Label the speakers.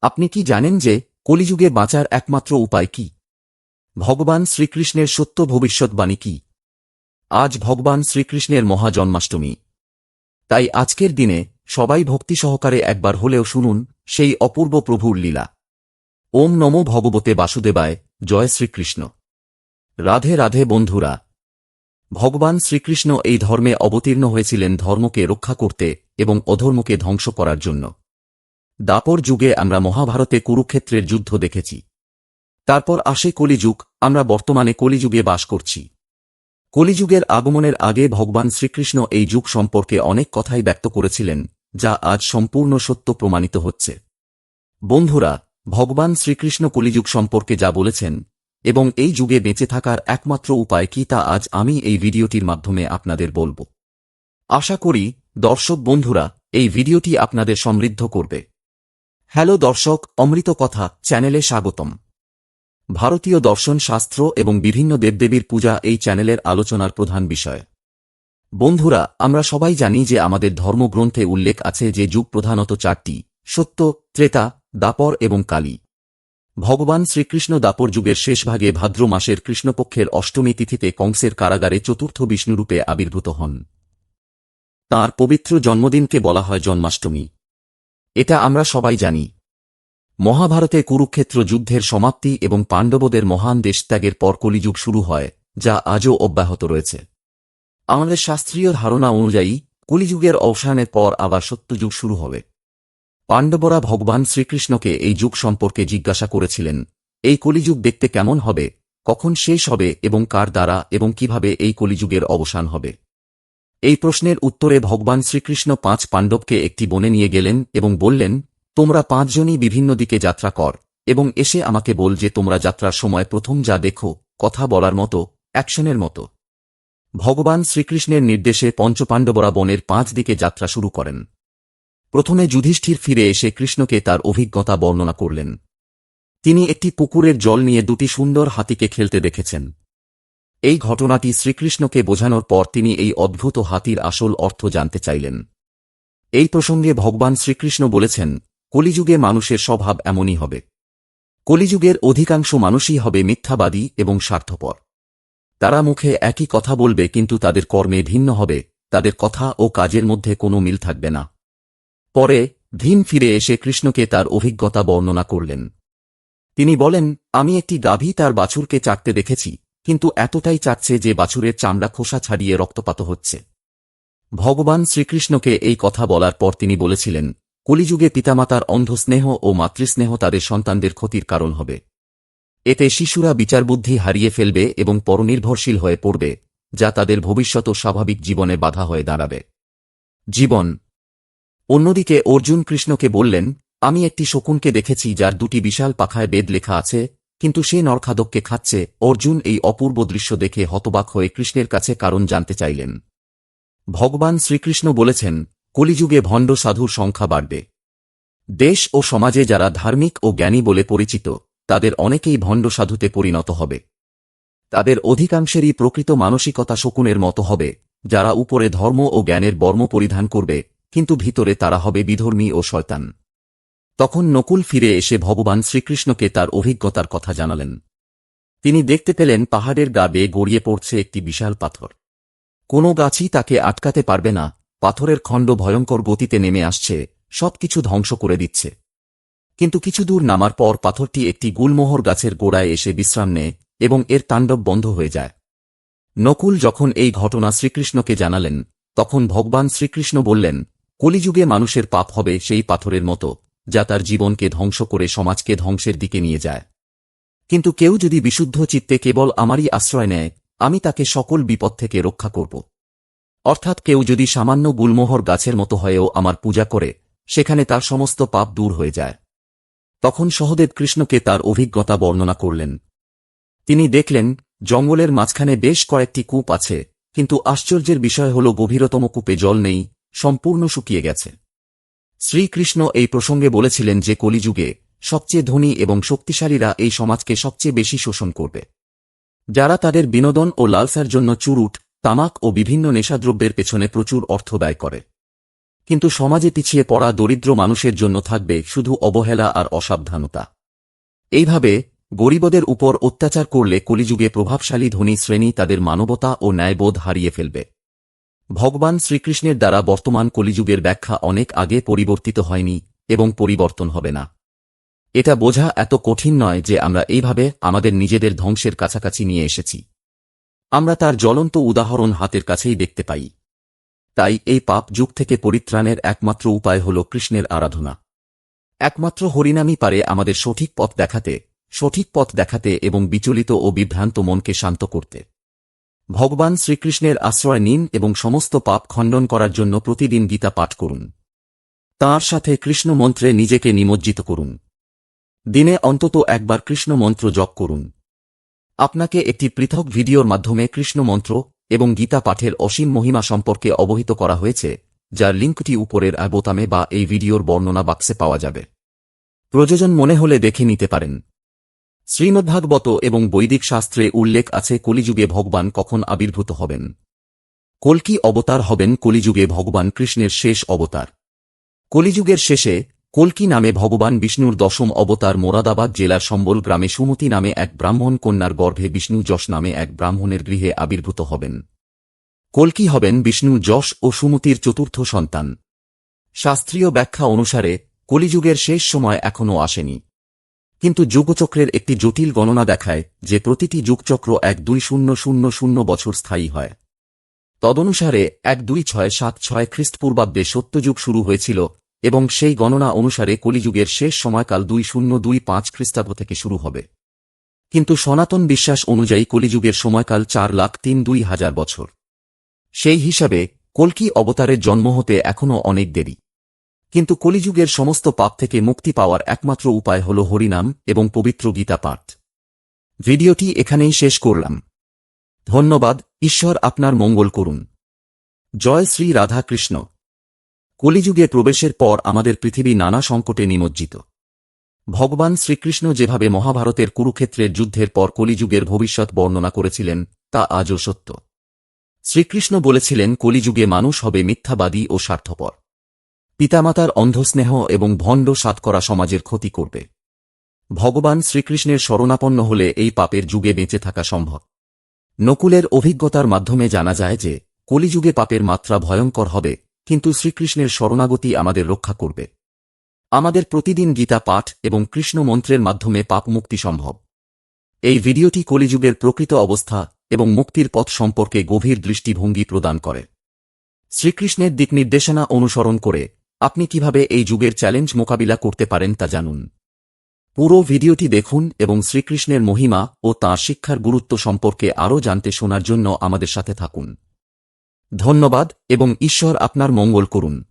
Speaker 1: আপনি কি জানেন যে কলিযুগে বাঁচার একমাত্র উপায় কি? ভগবান শ্রীকৃষ্ণের সত্য ভবিষ্যৎবাণী কি? আজ ভগবান শ্রীকৃষ্ণের মহাজন্মাষ্টমী। তাই আজকের দিনে সবাই ভক্তি সহকারে একবার হলেও শুনুন সেই অপূর্ব প্রভুর লীলা। ওম নমো ভগবতে বাসুদেবায়, জয় শ্রীকৃষ্ণ। রাধে রাধে বন্ধুরা। ভগবান শ্রীকৃষ্ণ এই ধর্মে অবতীর্ণ হয়েছিলেন ধর্মকে রক্ষা করতে এবং অধর্মকে ধ্বংস করার জন্য। দাপর যুগে আমরা মহাভারতে কুরুক্ষেত্রের যুদ্ধ দেখেছি। তারপর আসে কলিযুগ, আমরা বর্তমানে কলিযুগে বাস করছি। কলিযুগের আগমনের আগে ভগবান শ্রীকৃষ্ণ এই যুগ সম্পর্কে অনেক কথাই ব্যক্ত করেছিলেন, যা আজ সম্পূর্ণ সত্য প্রমাণিত হচ্ছে। বন্ধুরা, ভগবান শ্রীকৃষ্ণ কলিযুগ সম্পর্কে যা বলেছেন, এবং এই যুগে বেঁচে থাকার একমাত্র উপায় কি তা আজ আমি এই ভিডিওটির মাধ্যমে আপনাদের বলব। আশা করি, দর্শক বন্ধুরা, এই ভিডিওটি আপনাদের সমৃদ্ধ করবে। হ্যালো দর্শক, অমৃত কথা, চ্যানেলে স্বাগতম। ভারতীয় দর্শন শাস্ত্র এবং বিভিন্ন দেবদেবীর পূজা এই চ্যানেলের আলোচনার প্রধান বিষয়। বন্ধুরা, আমরা সবাই জানি যে আমাদের ধর্মগ্রন্থে উল্লেখ আছে যে যুগ প্রধানত চারটি, সত্য, ত্রেতা, দাপর এবং কালী। ভগবান শ্রীকৃষ্ণ দাপর যুগের শেষ ভাগে ভাদ্র মাসের কৃষ্ণপক্ষের অষ্টমী তিথিতে কংসের কারাগারে চতুর্থ বিষ্ণুরূপে আবির্ভূত হন। তাঁর পবিত্র জন্মদিনকে বলা হয় জন্মাষ্টমী। এটা আমরা সবাই জানি। মহাভারতে কুরুক্ষেত্র যুদ্ধের সমাপ্তি এবং পাণ্ডবদের মহান দেশত্যাগের পর কলিযুগ শুরু হয়, যা আজও অব্যাহত রয়েছে। আমাদের শাস্ত্রীয় ধারণা অনুযায়ী, কলিযুগের অবসানের পর আবার সত্যযুগ শুরু হবে। পাণ্ডবরা ভগবান শ্রীকৃষ্ণকে এই যুগ সম্পর্কে জিজ্ঞাসা করেছিলেন, এই কলিযুগ দেখতে কেমন হবে? কখন শেষ হবে এবং কার দ্বারা এবং কীভাবে এই কলিযুগের অবসান হবে? এই প্রশ্নের উত্তরে ভগবান শ্রীকৃষ্ণ পাঁচ পাণ্ডবকে একটি বনে নিয়ে গেলেন এবং বললেন, তোমরা পাঁচজনই বিভিন্ন দিকে যাত্রা কর এবং এসে আমাকে বল যে তোমরা যাত্রার সময় প্রথম যা দেখো, কথা বলার মতো, অ্যাকশনের মতো। ভগবান শ্রীকৃষ্ণের নির্দেশে পঞ্চপাণ্ডবরা বনের পাঁচ দিকে যাত্রা শুরু করেন। প্রথমে যুধিষ্ঠির ফিরে এসে কৃষ্ণকে তার অভিজ্ঞতা বর্ণনা করলেন। তিনি একটি পুকুরের জল নিয়ে দুটি সুন্দর হাতিকে খেলতে দেখেছেন। এই ঘটনাটি শ্রীকৃষ্ণকে বোঝানোর পর তিনি এই অদ্ভুত হাতির আসল অর্থ জানতে চাইলেন। এই প্রসঙ্গে ভগবান শ্রীকৃষ্ণ বলেছেন, কলিযুগে মানুষের স্বভাব এমনই হবে। কলিযুগের অধিকাংশ মানুষই হবে মিথ্যাবাদী এবং স্বার্থপর। তারা মুখে একই কথা বলবে কিন্তু তাদের কর্মে ভিন্ন হবে, তাদের কথা ও কাজের মধ্যে কোনো মিল থাকবে না। পরে ধীন ফিরে এসে কৃষ্ণকে তার অভিজ্ঞতা বর্ণনা করলেন। তিনি বলেন, আমি একটি গাভী তার বাছুরকে চাটতে দেখেছি কিন্তু এতটাই চাচ্ছে যে বাছুরের চামড়া খোসা ছাড়িয়ে রক্তপাত হচ্ছে। ভগবান শ্রীকৃষ্ণকে এই কথা বলার পর তিনি বলেছিলেন, কলিযুগে পিতামাতার অন্ধস্নেহ ও মাতৃস্নেহ তাদের সন্তানদের ক্ষতির কারণ হবে। এতে শিশুরা বিচারবুদ্ধি হারিয়ে ফেলবে এবং পরনির্ভরশীল হয়ে পড়বে, যা তাদের ভবিষ্যৎ ও স্বাভাবিক জীবনে বাধা হয়ে দাঁড়াবে। জীবন। অন্যদিকে অর্জুন কৃষ্ণকে বললেন, আমি একটি শকুনকে দেখেছি যার দুটি বিশাল পাখায় বেদ লেখা আছে কিন্তু সে নরখাদককে খাচ্ছে। অর্জুন এই অপূর্ব দৃশ্য দেখে হতবাক হয়ে কৃষ্ণের কাছে কারণ জানতে চাইলেন। ভগবান শ্রীকৃষ্ণ বলেছেন, কলিযুগে ভণ্ড সাধুর সংখ্যা বাড়বে। দেশ ও সমাজে যারা ধার্মিক ও জ্ঞানী বলে পরিচিত, তাদের অনেকেই ভণ্ড সাধুতে পরিণত হবে। তাদের অধিকাংশেরই প্রকৃত মানসিকতা শকুনের মতো হবে, যারা উপরে ধর্ম ও জ্ঞানের বর্ম পরিধান করবে, কিন্তু ভিতরে তারা হবে বিধর্মী ও শয়তান। তখন নকুল ফিরে এসে ভগবান শ্রীকৃষ্ণকে তার অভিজ্ঞতার কথা জানালেন। তিনি দেখতে পেলেন পাহাড়ের গা বেয়ে গড়িয়ে পড়ছে একটি বিশাল পাথর। কোনো গাছই তাকে আটকাতে পারবে না, পাথরের খণ্ড ভয়ঙ্কর গতিতে নেমে আসছে, সবকিছু ধ্বংস করে দিচ্ছে। কিন্তু কিছু দূর নামার পর পাথরটি একটি গুলমোহর গাছের গোড়ায় এসে বিশ্রাম নেয় এবং এর তাণ্ডব বন্ধ হয়ে যায়। নকুল যখন এই ঘটনা শ্রীকৃষ্ণকে জানালেন, তখন ভগবান শ্রীকৃষ্ণ বললেন, কলিযুগে মানুষের পাপ হবে সেই পাথরের মতো। যা তার জীবনকে ধ্বংস করে সমাজকে ধ্বংসের দিকে নিয়ে যায়। কিন্তু কেউ যদি বিশুদ্ধ চিত্তে কেবল আমারই আশ্রয় নেয়, আমি তাকে সকল বিপদ থেকে রক্ষা করব। অর্থাৎ কেউ যদি সামান্য গুলমোহর গাছের মতো হয়েও আমার পূজা করে, সেখানে তার সমস্ত পাপ দূর হয়ে যায়। তখন সহদেব কৃষ্ণকে তার অভিজ্ঞতা বর্ণনা করলেন। তিনি দেখলেন, জঙ্গলের মাঝখানে বেশ কয়েকটি কূপ আছে, কিন্তু আশ্চর্যের বিষয় হল গভীরতম কূপে জল নেই, সম্পূর্ণ শুকিয়ে গেছে। শ্রীকৃষ্ণ এই প্রসঙ্গে বলেছিলেন যে কলিযুগে সবচেয়ে ধনী এবং শক্তিশালীরা এই সমাজকে সবচেয়ে বেশি শোষণ করবে। যারা তাদের বিনোদন ও লালসার জন্য চুরুট, তামাক ও বিভিন্ন নেশাদ্রব্যের পেছনে প্রচুর অর্থ ব্যয় করে। কিন্তু সমাজে পিছিয়ে পড়া দরিদ্র মানুষের জন্য থাকবে শুধু অবহেলা আর অসাবধানতা। এইভাবে গরিবদের উপর অত্যাচার করলে কলিযুগে প্রভাবশালী ধনী শ্রেণি তাদের মানবতা ও ন্যায়বোধ হারিয়ে ফেলবে। ভগবান শ্রীকৃষ্ণের দ্বারা বর্তমান কলিযুগের ব্যাখ্যা অনেক আগে পরিবর্তিত হয়নি এবং পরিবর্তন হবে না। এটা বোঝা এত কঠিন নয় যে আমরা এইভাবে আমাদের নিজেদের ধ্বংসের কাছাকাছি নিয়ে এসেছি। আমরা তার জ্বলন্ত উদাহরণ হাতের কাছেই দেখতে পাই। তাই এই পাপ যুগ থেকে পরিত্রাণের একমাত্র উপায় হল কৃষ্ণের আরাধনা। একমাত্র হরিনামই পারে আমাদের সঠিক পথ দেখাতে, সঠিক পথ দেখাতে এবং বিচলিত ও বিভ্রান্ত মনকে শান্ত করতে। ভগবান শ্রীকৃষ্ণের আশ্রয় নিন এবং সমস্ত পাপ খণ্ডন করার জন্য প্রতিদিন গীতা পাঠ করুন। তাঁর সাথে কৃষ্ণ মন্ত্রে নিজেকে নিমজ্জিত করুন। দিনে অন্তত একবার কৃষ্ণ মন্ত্র জপ করুন। আপনাকে একটি পৃথক ভিডিওর মাধ্যমে কৃষ্ণ মন্ত্র এবং গীতা পাঠের অসীম মহিমা সম্পর্কে অবহিত করা হয়েছে, যার লিঙ্কটি উপরের আই বোতামে বা এই ভিডিওর বর্ণনা বাক্সে পাওয়া যাবে। প্রয়োজন মনে হলে দেখে নিতে পারেন। শ্রীমদ্ভাগবত এবং বৈদিক শাস্ত্রে উল্লেখ আছে, কলিযুগে ভগবান কখন আবির্ভূত হবেন। কল্কি অবতার হবেন? কলিযুগে ভগবান কৃষ্ণের শেষ অবতার। কলিযুগের শেষে কল্কি নামে ভগবান বিষ্ণুর দশম অবতার মোরাদাবাদ জেলার সম্বল গ্রামে সুমতি নামে এক ব্রাহ্মণ কন্যার গর্ভে বিষ্ণু যশ নামে এক ব্রাহ্মণের গৃহে আবির্ভূত হবেন। কল্কি হবেন? বিষ্ণু যশ ও সুমতির চতুর্থ সন্তান। শাস্ত্রীয় ব্যাখ্যা অনুসারে কলিযুগের শেষ সময় এখনও আসেনি। কিন্তু যুগচক্রের একটি জটিল গণনা দেখায় যে প্রতিটি যুগচক্র এক দুই শূন্য শূন্য শূন্য বছর স্থায়ী হয়। তদনুসারে এক দুই ছয় সাত ছয় খ্রিস্টপূর্বাব্দে সত্যযুগ শুরু হয়েছিল এবং সেই গণনা অনুসারে কলিযুগের শেষ সময়কাল দুই শূন্য দুই পাঁচ খ্রিস্টাব্দ থেকে শুরু হবে। কিন্তু সনাতন বিশ্বাস অনুযায়ী কলিযুগের সময়কাল চার লাখ তিন দুই হাজার বছর। সেই হিসাবে কল্কি অবতারের জন্ম হতে এখনও অনেক দেরি। কিন্তু কলিযুগের সমস্ত পাপ থেকে মুক্তি পাওয়ার একমাত্র উপায় হল হরিনাম এবং পবিত্র গীতা পাঠ। ভিডিওটি এখানেই শেষ করলাম। ধন্যবাদ, ঈশ্বর আপনার মঙ্গল করুন। জয় শ্রী রাধা কৃষ্ণ কলিযুগে প্রবেশের পর আমাদের পৃথিবী নানা সংকটে নিমজ্জিত। ভগবান শ্রীকৃষ্ণ যেভাবে মহাভারতের কুরুক্ষেত্রের যুদ্ধের পর কলিযুগের ভবিষ্যৎ বর্ণনা করেছিলেন, তা আজও সত্য। শ্রীকৃষ্ণ বলেছিলেন, কলিযুগে মানুষ হবে মিথ্যাবাদী ও স্বার্থপর। পিতামাতার অন্ধস্নেহ এবং ভণ্ড সাতকরা সমাজের ক্ষতি করবে। ভগবান শ্রীকৃষ্ণের শরণাপন্ন হলে এই পাপের যুগে বেঁচে থাকা সম্ভব। নকুলের অভিজ্ঞতার মাধ্যমে জানা যায় যে, কলিযুগে পাপের মাত্রা ভয়ঙ্কর হবে, কিন্তু শ্রীকৃষ্ণের শরণাগতি আমাদের রক্ষা করবে। আমাদের প্রতিদিন গীতা পাঠ এবং কৃষ্ণ মন্ত্রের মাধ্যমে পাপ মুক্তি সম্ভব। এই ভিডিওটি কলিযুগের প্রকৃত অবস্থা এবং মুক্তির পথ সম্পর্কে গভীর দৃষ্টিভঙ্গি প্রদান করে। শ্রীকৃষ্ণের দিক নির্দেশনা অনুসরণ করে আপনি কীভাবে এই যুগের চ্যালেঞ্জ মোকাবিলা করতে পারেন তা জানুন। পুরো ভিডিওটি দেখুন এবং শ্রীকৃষ্ণের মহিমা ও তাঁর শিক্ষার গুরুত্ব সম্পর্কে আরও জানতে শোনার জন্য আমাদের সাথে থাকুন। ধন্যবাদ এবং ঈশ্বর আপনার মঙ্গল করুন।